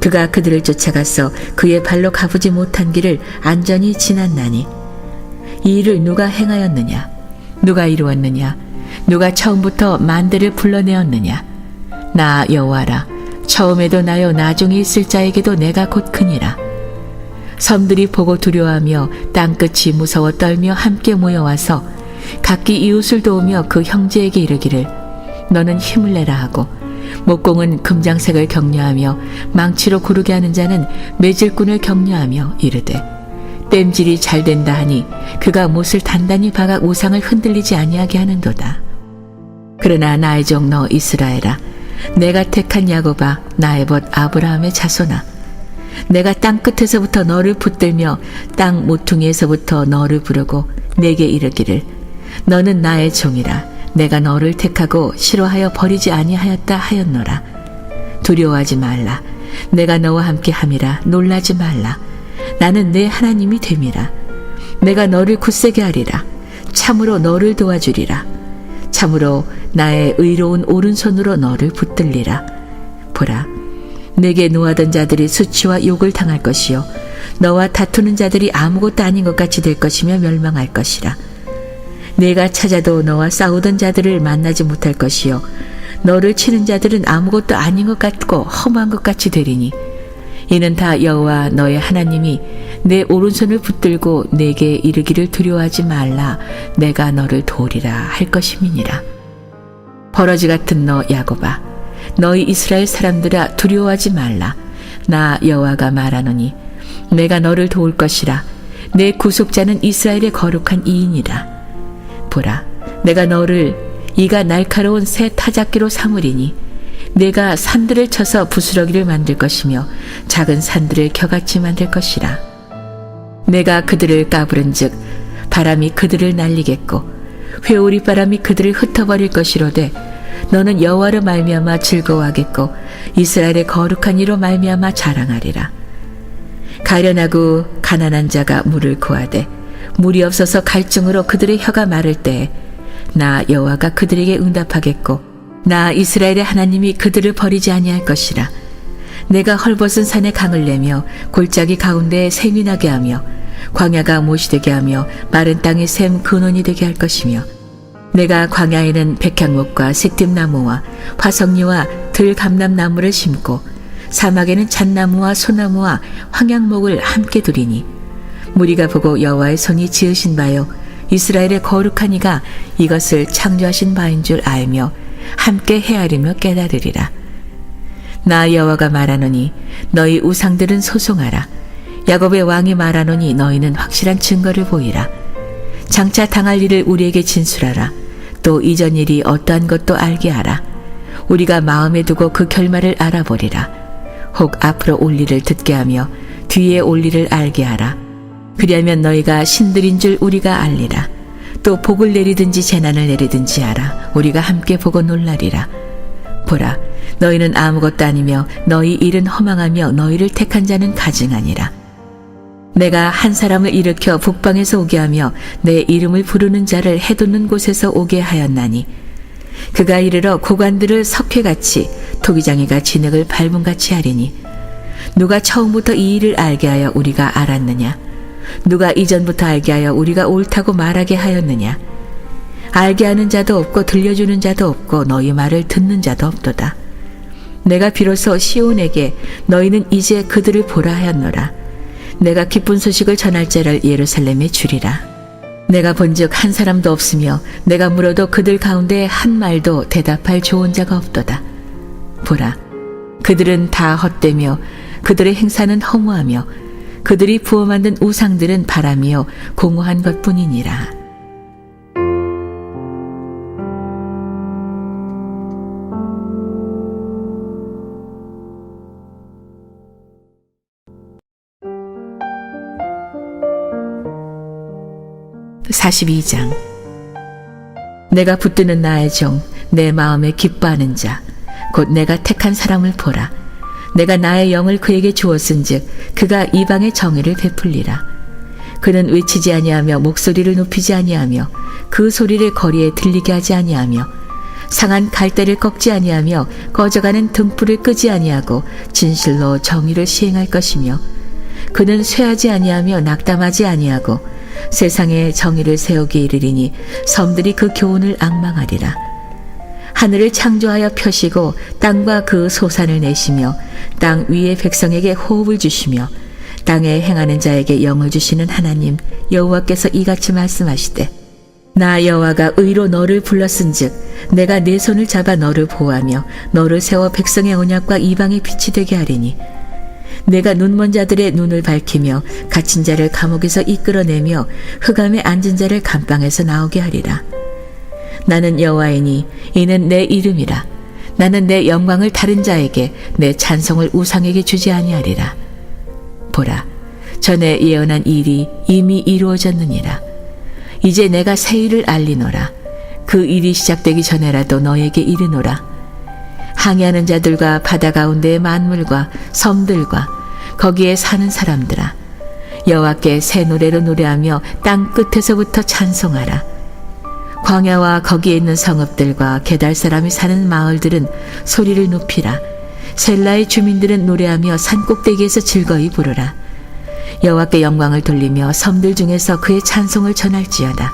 그가 그들을 쫓아가서 그의 발로 가보지 못한 길을 안전히 지났나니. 이 일을 누가 행하였느냐? 누가 이루었느냐? 누가 처음부터 만대를 불러내었느냐? 나 여호와라 처음에도 나요 나중에 있을 자에게도 내가 곧 크니라. 섬들이 보고 두려워하며 땅끝이 무서워 떨며 함께 모여와서 각기 이웃을 도우며 그 형제에게 이르기를 너는 힘을 내라 하고 목공은 금장색을 격려하며 망치로 고르게 하는 자는 매질꾼을 격려하며 이르되 땜질이 잘 된다 하니 그가 못을 단단히 박아 우상을 흔들리지 아니하게 하는도다. 그러나 나의 종 너 이스라엘아 내가 택한 야곱아 나의 벗 아브라함의 자손아 내가 땅 끝에서부터 너를 붙들며 땅 모퉁이에서부터 너를 부르고 내게 이르기를 너는 나의 종이라 내가 너를 택하고 싫어하여 버리지 아니하였다 하였노라. 두려워하지 말라. 내가 너와 함께 함이라. 놀라지 말라. 나는 내 하나님이 됨이라. 내가 너를 굳세게 하리라. 참으로 너를 도와주리라. 참으로 나의 의로운 오른손으로 너를 붙들리라. 보라 내게 노하던 자들이 수치와 욕을 당할 것이요. 너와 다투는 자들이 아무것도 아닌 것 같이 될 것이며 멸망할 것이라 내가 찾아도 너와 싸우던 자들을 만나지 못할 것이요. 너를 치는 자들은 아무것도 아닌 것 같고 험한 것 같이 되리니. 이는 다 여호와 너의 하나님이 내 오른손을 붙들고 내게 이르기를 두려워하지 말라. 내가 너를 도우리라 할 것임이니라. 버러지 같은 너 야곱아 너희 이스라엘 사람들아 두려워하지 말라. 나 여호와가 말하노니 내가 너를 도울 것이라. 내 구속자는 이스라엘의 거룩한 이인이라 보라 내가 너를 이가 날카로운 새 타작기로 삼으리니 내가 산들을 쳐서 부스러기를 만들 것이며 작은 산들을 겨같이 만들 것이라. 내가 그들을 까부른즉 바람이 그들을 날리겠고 회오리 바람이 그들을 흩어버릴 것이로되 너는 여호와로 말미암아 즐거워하겠고 이스라엘의 거룩한 이로 말미암아 자랑하리라. 가련하고 가난한 자가 물을 구하되 물이 없어서 갈증으로 그들의 혀가 마를 때나 여호와가 그들에게 응답하겠고 나 이스라엘의 하나님이 그들을 버리지 아니할 것이라. 내가 헐벗은 산에 강을 내며 골짜기 가운데에 샘이 나게 하며 광야가 못이 되게 하며 마른 땅에 샘 근원이 되게 할 것이며 내가 광야에는 백향목과 색tim나무와 화석류와 들감람나무를 심고 사막에는 잣나무와 소나무와 황양목을 함께 두리니 무리가 보고 여호와의 손이 지으신 바요. 이스라엘의 거룩한 이가 이것을 창조하신 바인 줄 알며 함께 헤아리며 깨달으리라. 나 여호와가 말하노니 너희 우상들은 소송하라. 야곱의 왕이 말하노니 너희는 확실한 증거를 보이라. 장차 당할 일을 우리에게 진술하라. 또 이전 일이 어떠한 것도 알게 하라. 우리가 마음에 두고 그 결말을 알아보리라. 혹 앞으로 올 일을 듣게 하며 뒤에 올 일을 알게 하라 그리하면 너희가 신들인 줄 우리가 알리라. 또 복을 내리든지 재난을 내리든지 알아 우리가 함께 보고 놀라리라. 보라 너희는 아무것도 아니며 너희 일은 허망하며 너희를 택한 자는 가증하니라. 내가 한 사람을 일으켜 북방에서 오게 하며 내 이름을 부르는 자를 해돋는 곳에서 오게 하였나니 그가 이르러 고관들을 석회같이 토기장이가 진흙을 밟음같이 하리니 누가 처음부터 이 일을 알게 하여 우리가 알았느냐 누가 이전부터 알게 하여 우리가 옳다고 말하게 하였느냐? 알게 하는 자도 없고 들려주는 자도 없고 너희 말을 듣는 자도 없도다. 내가 비로소 시온에게 너희는 이제 그들을 보라 하였노라. 내가 기쁜 소식을 전할 자를 예루살렘에 주리라. 내가 본즉 한 사람도 없으며 내가 물어도 그들 가운데 한 말도 대답할 좋은 자가 없도다. 보라 그들은 다 헛되며 그들의 행사는 허무하며 그들이 부어 만든 우상들은 바람이요 공허한 것뿐이니라. (42장) 내가 붙드는 나의 종, 내 마음에 기뻐하는 자, 곧 내가 택한 사람을 보라. 내가 나의 영을 그에게 주었은즉 그가 이방의 정의를 베풀리라. 그는 외치지 아니하며 목소리를 높이지 아니하며 그 소리를 거리에 들리게 하지 아니하며 상한 갈대를 꺾지 아니하며 꺼져가는 등불을 끄지 아니하고 진실로 정의를 시행할 것이며 그는 쇠하지 아니하며 낙담하지 아니하고 세상에 정의를 세우기 이르리니 섬들이 그 교훈을 앙망하리라. 하늘을 창조하여 펴시고 땅과 그 소산을 내시며 땅 위의 백성에게 호흡을 주시며 땅에 행하는 자에게 영을 주시는 하나님 여호와께서 이같이 말씀하시되 나 여호와가 의로 너를 불렀은즉 내가 네 손을 잡아 너를 보호하며 너를 세워 백성의 언약과 이방의 빛이 되게 하리니 내가 눈먼 자들의 눈을 밝히며 갇힌 자를 감옥에서 이끌어내며 흑암에 앉은 자를 감방에서 나오게 하리라. 나는 여호와이니 이는 내 이름이라. 나는 내 영광을 다른 자에게 내 찬송을 우상에게 주지 아니하리라. 보라, 전에 예언한 일이 이미 이루어졌느니라. 이제 내가 새 일을 알리노라. 그 일이 시작되기 전에라도 너에게 이르노라. 항해하는 자들과 바다 가운데의 만물과 섬들과 거기에 사는 사람들아 여호와께 새 노래로 노래하며 땅 끝에서부터 찬송하라 광야와 거기에 있는 성읍들과 게달 사람이 사는 마을들은 소리를 높이라. 셀라의 주민들은 노래하며 산 꼭대기에서 즐거이 부르라. 여호와께 영광을 돌리며 섬들 중에서 그의 찬송을 전할지어다.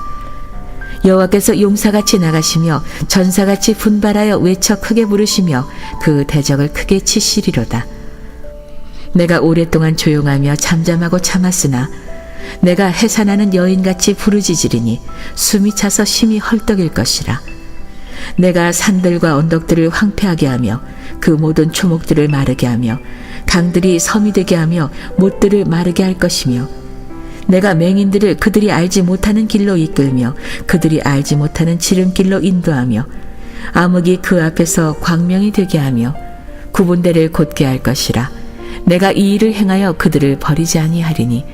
여호와께서 용사같이 나가시며 전사같이 분발하여 외쳐 크게 부르시며 그 대적을 크게 치시리로다. 내가 오랫동안 조용하며 잠잠하고 참았으나 내가 해산하는 여인같이 부르짖으리니 숨이 차서 심히 헐떡일 것이라. 내가 산들과 언덕들을 황폐하게 하며 그 모든 초목들을 마르게 하며 강들이 섬이 되게 하며 못들을 마르게 할 것이며 내가 맹인들을 그들이 알지 못하는 길로 이끌며 그들이 알지 못하는 지름길로 인도하며 암흑이 그 앞에서 광명이 되게 하며 구분대를 곧게 할 것이라 내가 이 일을 행하여 그들을 버리지 아니하리니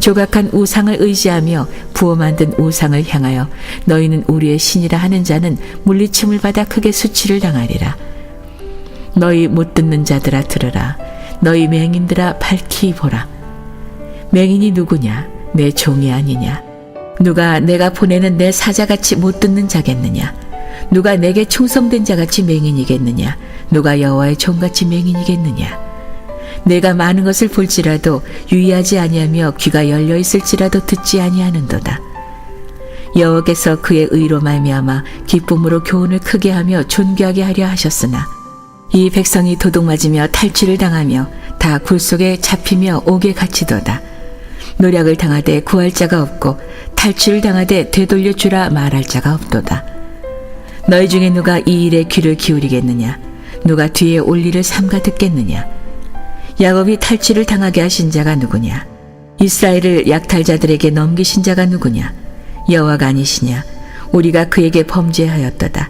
조각한 우상을 의지하며 부어 만든 우상을 향하여 너희는 우리의 신이라 하는 자는 물리침을 받아 크게 수치를 당하리라 너희 못 듣는 자들아 들으라 너희 맹인들아 밝히 보라 맹인이 누구냐? 내 종이 아니냐? 누가 내가 보내는 내 사자같이 못 듣는 자겠느냐? 누가 내게 충성된 자같이 맹인이겠느냐? 누가 여호와의 종같이 맹인이겠느냐? 내가 많은 것을 볼지라도 유의하지 아니하며 귀가 열려 있을지라도 듣지 아니하는도다. 여호와께서 그의 의로 말미암아 기쁨으로 교훈을 크게 하며 존귀하게 하려 하셨으나 이 백성이 도둑맞으며 탈취를 당하며 다 굴 속에 잡히며 옥에 갇히도다. 노력을 당하되 구할 자가 없고 탈취를 당하되 되돌려 주라 말할 자가 없도다. 너희 중에 누가 이 일에 귀를 기울이겠느냐? 누가 뒤에 올 일을 삼가 듣겠느냐? 야곱이 탈취를 당하게 하신 자가 누구냐? 이스라엘을 약탈자들에게 넘기신 자가 누구냐? 여호와가 아니시냐? 우리가 그에게 범죄하였도다.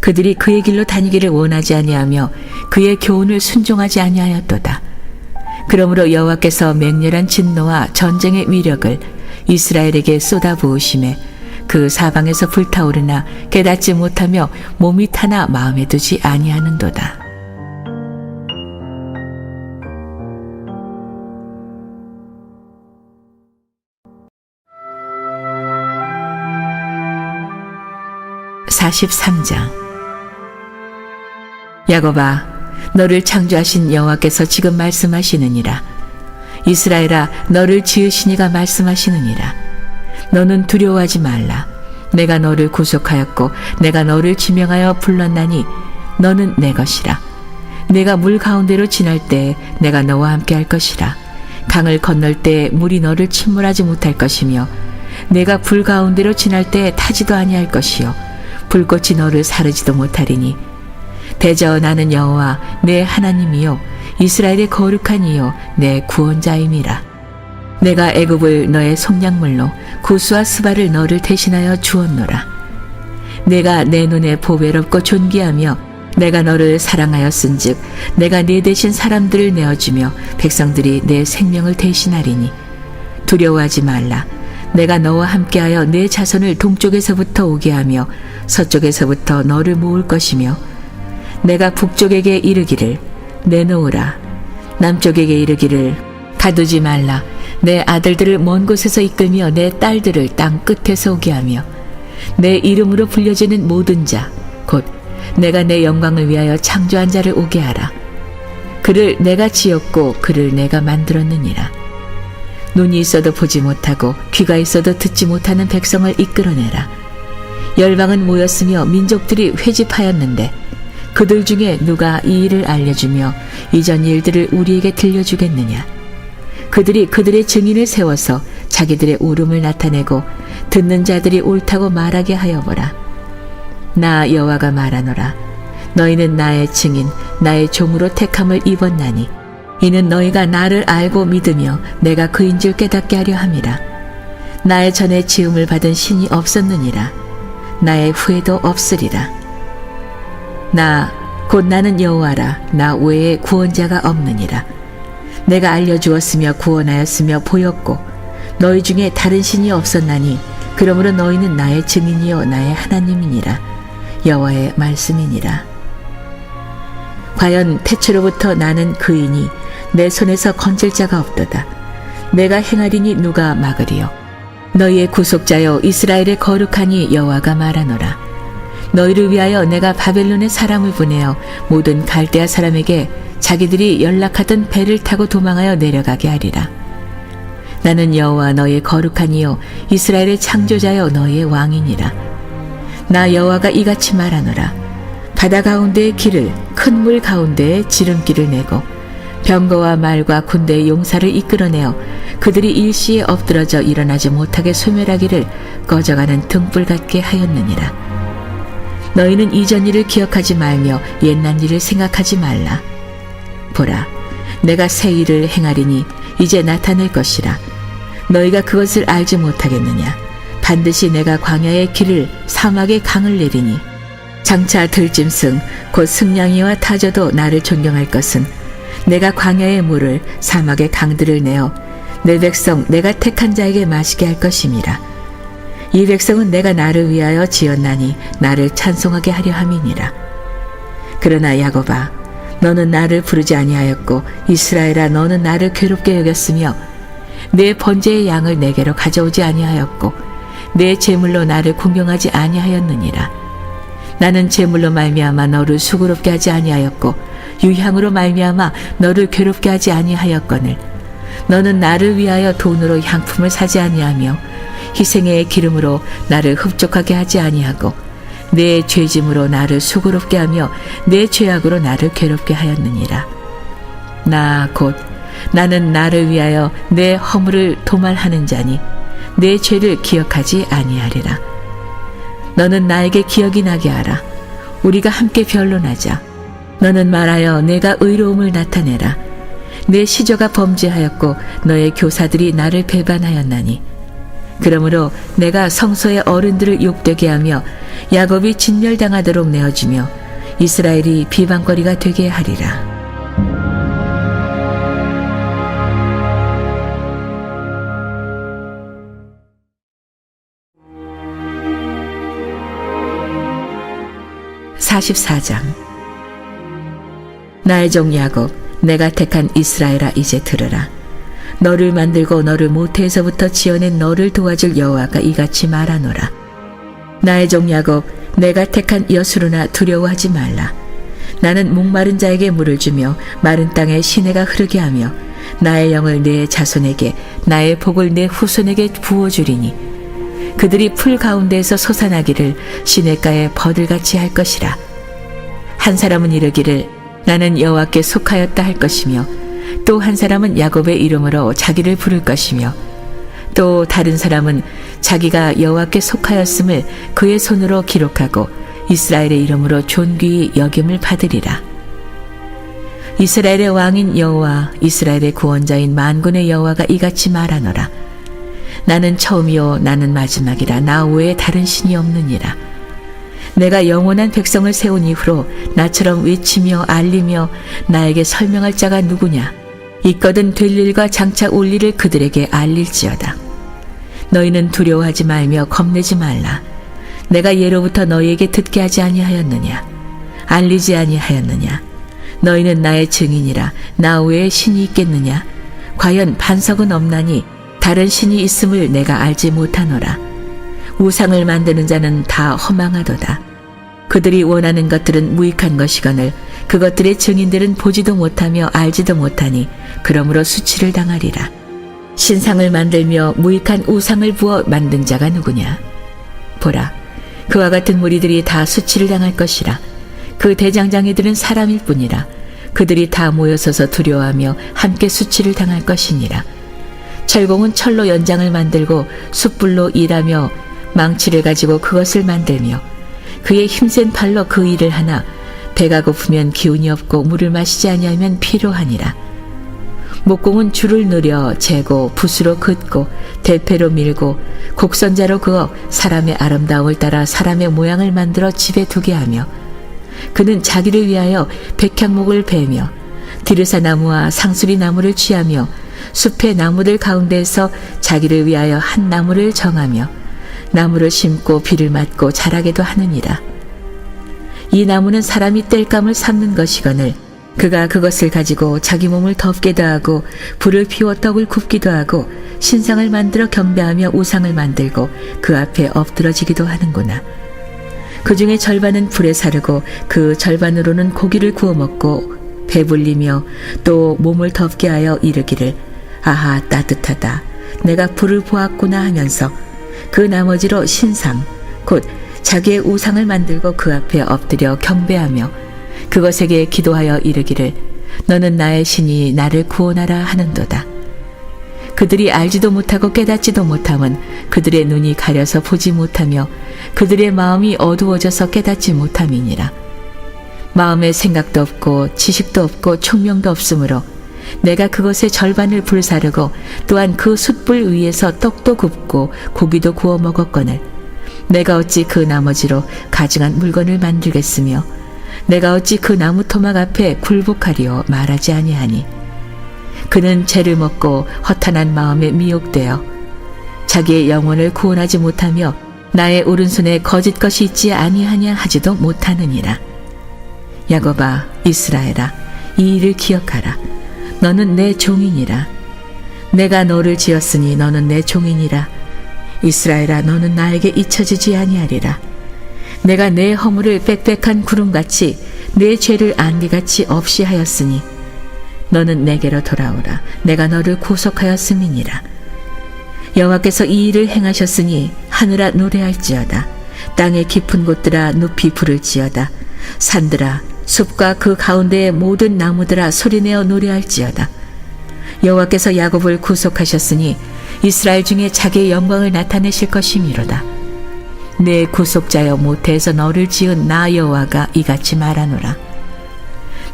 그들이 그의 길로 다니기를 원하지 아니하며 그의 교훈을 순종하지 아니하였도다. 그러므로 여호와께서 맹렬한 진노와 전쟁의 위력을 이스라엘에게 쏟아부으심에 그 사방에서 불타오르나 깨닫지 못하며 몸이 타나 마음에 두지 아니하는도다. (43장) 야곱아 너를 창조하신 여호와께서 지금 말씀하시느니라. 이스라엘아, 너를 지으시니가 말씀하시느니라. 너는 두려워하지 말라. 내가 너를 구속하였고 내가 너를 지명하여 불렀나니 너는 내 것이라. 내가 물 가운데로 지날 때 내가 너와 함께 할 것이라. 강을 건널 때 물이 너를 침몰하지 못할 것이며 내가 불 가운데로 지날 때 타지도 아니할 것이요 불꽃이 너를 사르지도 못하리니 대저 나는 여호와 내 하나님이요 이스라엘의 거룩한 이요 내 구원자임이라. 내가 애굽을 너의 속량물로 구스와 스바를 너를 대신하여 주었노라. 내가 내 눈에 보배롭고 존귀하며 내가 너를 사랑하였은즉 내가 네 대신 사람들을 내어주며 백성들이 내 생명을 대신하리니 두려워하지 말라. 내가 너와 함께하여 내 자손을 동쪽에서부터 오게 하며 서쪽에서부터 너를 모을 것이며 내가 북쪽에게 이르기를 내놓으라. 남쪽에게 이르기를 가두지 말라. 내 아들들을 먼 곳에서 이끌며 내 딸들을 땅 끝에서 오게 하며 내 이름으로 불려지는 모든 자 곧 내가 내 영광을 위하여 창조한 자를 오게 하라. 그를 내가 지었고 그를 내가 만들었느니라 눈이 있어도 보지 못하고 귀가 있어도 듣지 못하는 백성을 이끌어내라. 열방은 모였으며 민족들이 회집하였는데 그들 중에 누가 이 일을 알려주며 이전 일들을 우리에게 들려주겠느냐. 그들이 그들의 증인을 세워서 자기들의 옳음을 나타내고 듣는 자들이 옳다고 말하게 하여 보라. 나 여호와가 말하노라. 너희는 나의 증인, 나의 종으로 택함을 입었나니 이는 너희가 나를 알고 믿으며 내가 그인 줄 깨닫게 하려 함이라. 나의 전에 지음을 받은 신이 없었느니라. 나의 후에도 없으리라. 나 곧 나는 여호와라. 나 외에 구원자가 없느니라. 내가 알려주었으며 구원하였으며 보였고 너희 중에 다른 신이 없었나니 그러므로 너희는 나의 증인이요 나의 하나님이니라. 여호와의 말씀이니라. 과연 태초로부터 나는 그이니 내 손에서 건질 자가 없도다. 내가 행하리니 누가 막으리요. 너희의 구속자여 이스라엘의 거룩하니 여호와가 말하노라. 너희를 위하여 내가 바벨론의 사람을 보내어 모든 갈대아 사람에게 자기들이 연락하던 배를 타고 도망하여 내려가게 하리라. 나는 여호와 너희의 거룩하니요 이스라엘의 창조자여 너희의 왕이니라. 나 여호와가 이같이 말하노라. 바다 가운데의 길을 큰 물 가운데에 지름길을 내고 병거와 말과 군대의 용사를 이끌어내어 그들이 일시에 엎드러져 일어나지 못하게 소멸하기를 꺼져가는 등불 같게 하였느니라. 너희는 이전 일을 기억하지 말며 옛날 일을 생각하지 말라. 보라, 내가 새 일을 행하리니 이제 나타낼 것이라. 너희가 그것을 알지 못하겠느냐? 반드시 내가 광야의 길을 사막의 강을 내리니 장차 들짐승 곧 승냥이와 타저도 나를 존경할 것은 내가 광야의 물을 사막의 강들을 내어 내 백성 내가 택한 자에게 마시게 할 것임이라. 이 백성은 내가 나를 위하여 지었나니 나를 찬송하게 하려 함이니라. 그러나 야곱아 너는 나를 부르지 아니하였고 이스라엘아 너는 나를 괴롭게 여겼으며 내 번제의 양을 내게로 가져오지 아니하였고 내 제물로 나를 공경하지 아니하였느니라. 나는 제물로 말미암아 너를 수고롭게 하지 아니하였고 유향으로 말미암아 너를 괴롭게 하지 아니하였거늘. 너는 나를 위하여 돈으로 향품을 사지 아니하며 희생의 기름으로 나를 흡족하게 하지 아니하고 내 죄짐으로 나를 수고롭게 하며 내 죄악으로 나를 괴롭게 하였느니라. 나 곧 나는 나를 위하여 내 허물을 도말하는 자니 내 죄를 기억하지 아니하리라 너는 나에게 기억이 나게 하라. 우리가 함께 변론하자. 너는 말하여 내가 의로움을 나타내라. 내 시조가 범죄하였고 너의 교사들이 나를 배반하였나니. 그러므로 내가 성소의 어른들을 욕되게 하며 야곱이 진멸당하도록 내어주며 이스라엘이 비방거리가 되게 하리라. (44장) 나의 종 야곱 내가 택한 이스라엘아 이제 들으라. 너를 만들고 너를 모태에서부터 지어낸 너를 도와줄 여호와가 이같이 말하노라. 나의 종 야곱 내가 택한 여수르나 두려워하지 말라. 나는 목마른 자에게 물을 주며 마른 땅에 시내가 흐르게 하며 나의 영을 내 자손에게 나의 복을 내 후손에게 부어주리니 그들이 풀 가운데에서 솟아나기를 시냇가에 버들같이 할 것이라 한 사람은 이르기를 나는 여호와께 속하였다 할 것이며 또 한 사람은 야곱의 이름으로 자기를 부를 것이며 또 다른 사람은 자기가 여호와께 속하였음을 그의 손으로 기록하고 이스라엘의 이름으로 존귀히 여김을 받으리라. 이스라엘의 왕인 여호와 이스라엘의 구원자인 만군의 여호와가 이같이 말하노라. 나는 처음이요 나는 마지막이라 나 외에 다른 신이 없느니라. 내가 영원한 백성을 세운 이후로 나처럼 외치며 알리며 나에게 설명할 자가 누구냐? 있거든 될 일과 장차 올 일을 그들에게 알릴지어다. 너희는 두려워하지 말며 겁내지 말라. 내가 예로부터 너희에게 듣게 하지 아니하였느냐? 알리지 아니하였느냐? 너희는 나의 증인이라 나 외에 신이 있겠느냐? 과연 반석은 없나니 다른 신이 있음을 내가 알지 못하노라. 우상을 만드는 자는 다 허망하도다. 그들이 원하는 것들은 무익한 것이거늘 그것들의 증인들은 보지도 못하며 알지도 못하니 그러므로 수치를 당하리라. 신상을 만들며 무익한 우상을 부어 만든 자가 누구냐? 보라, 그와 같은 무리들이 다 수치를 당할 것이라. 그 대장장이들은 사람일 뿐이라. 그들이 다 모여서서 두려워하며 함께 수치를 당할 것이니라. 철공은 철로 연장을 만들고 숯불로 일하며 망치를 가지고 그것을 만들며 그의 힘센 팔로 그 일을 하나 배가 고프면 기운이 없고 물을 마시지 아니하면 피로하니라. 목공은 줄을 누려 재고 붓으로 긋고 대패로 밀고 곡선자로 그어 사람의 아름다움을 따라 사람의 모양을 만들어 집에 두게 하며 그는 자기를 위하여 백향목을 베며 디르사 나무와 상수리 나무를 취하며 숲의 나무들 가운데에서 자기를 위하여 한 나무를 정하며 나무를 심고 비를 맞고 자라게도 하느니라. 이 나무는 사람이 뗄감을 삼는 것이거늘 그가 그것을 가지고 자기 몸을 덮게도 하고 불을 피워 떡을 굽기도 하고 신상을 만들어 경배하며 우상을 만들고 그 앞에 엎드러지기도 하는구나. 그 중에 절반은 불에 사르고 그 절반으로는 고기를 구워 먹고 배불리며 또 몸을 덮게 하여 이르기를 아하 따뜻하다 내가 불을 보았구나 하면서 그 나머지로 신상 곧 자기의 우상을 만들고 그 앞에 엎드려 경배하며 그것에게 기도하여 이르기를 너는 나의 신이 나를 구원하라 하는도다. 그들이 알지도 못하고 깨닫지도 못함은 그들의 눈이 가려서 보지 못하며 그들의 마음이 어두워져서 깨닫지 못함이니라. 마음에 생각도 없고 지식도 없고 총명도 없으므로 내가 그것의 절반을 불사르고 또한 그 숯불 위에서 떡도 굽고 고기도 구워 먹었거늘. 내가 어찌 그 나머지로 가증한 물건을 만들겠으며 내가 어찌 그 나무 토막 앞에 굴복하리오 말하지 아니하니. 그는 죄를 먹고 허탄한 마음에 미혹되어 자기의 영혼을 구원하지 못하며 나의 오른손에 거짓 것이 있지 아니하냐 하지도 못하느니라. 야곱아 이스라엘아 이 일을 기억하라 너는 내 종이니라. 내가 너를 지었으니 너는 내 종이니라. 이스라엘아 너는 나에게 잊혀지지 아니하리라. 내가 내 허물을 빽빽한 구름같이 내 죄를 안개같이 없이 하였으니 너는 내게로 돌아오라. 내가 너를 구속하였음이니라. 여호와께서 이 일을 행하셨으니 하늘아 노래할지어다. 땅의 깊은 곳들아 높이 부를지어다. 산들아 숲과 그 가운데의 모든 나무들아 소리내어 노래할지어다. 여호와께서 야곱을 구속하셨으니 이스라엘 중에 자기의 영광을 나타내실 것이미로다. 내 구속자여 모태에서 너를 지은 나 여호와가 이같이 말하노라.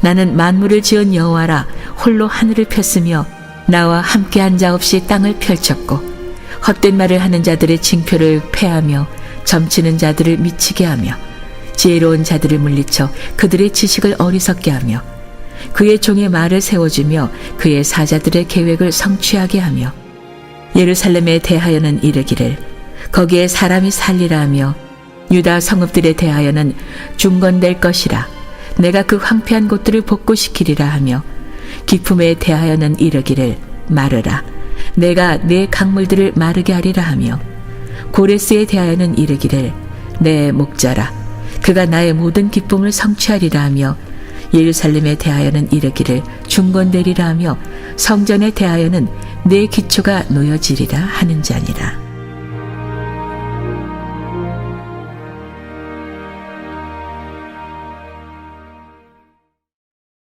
나는 만물을 지은 여호와라. 홀로 하늘을 폈으며 나와 함께 한 자 없이 땅을 펼쳤고 헛된 말을 하는 자들의 징표를 패하며 점치는 자들을 미치게 하며 지혜로운 자들을 물리쳐 그들의 지식을 어리석게 하며 그의 종의 말을 세워주며 그의 사자들의 계획을 성취하게 하며 예루살렘에 대하여는 이르기를 거기에 사람이 살리라 하며 유다 성읍들에 대하여는 중건될 것이라 내가 그 황폐한 곳들을 복구시키리라 하며 기품에 대하여는 이르기를 마르라. 내가 내 강물들을 마르게 하리라 하며 고레스에 대하여는 이르기를 내 목자라 그가 나의 모든 기쁨을 성취하리라 하며 예루살렘에 대하여는 이르기를 중건되리라 하며 성전에 대하여는 내 기초가 놓여지리라 하는 자니라.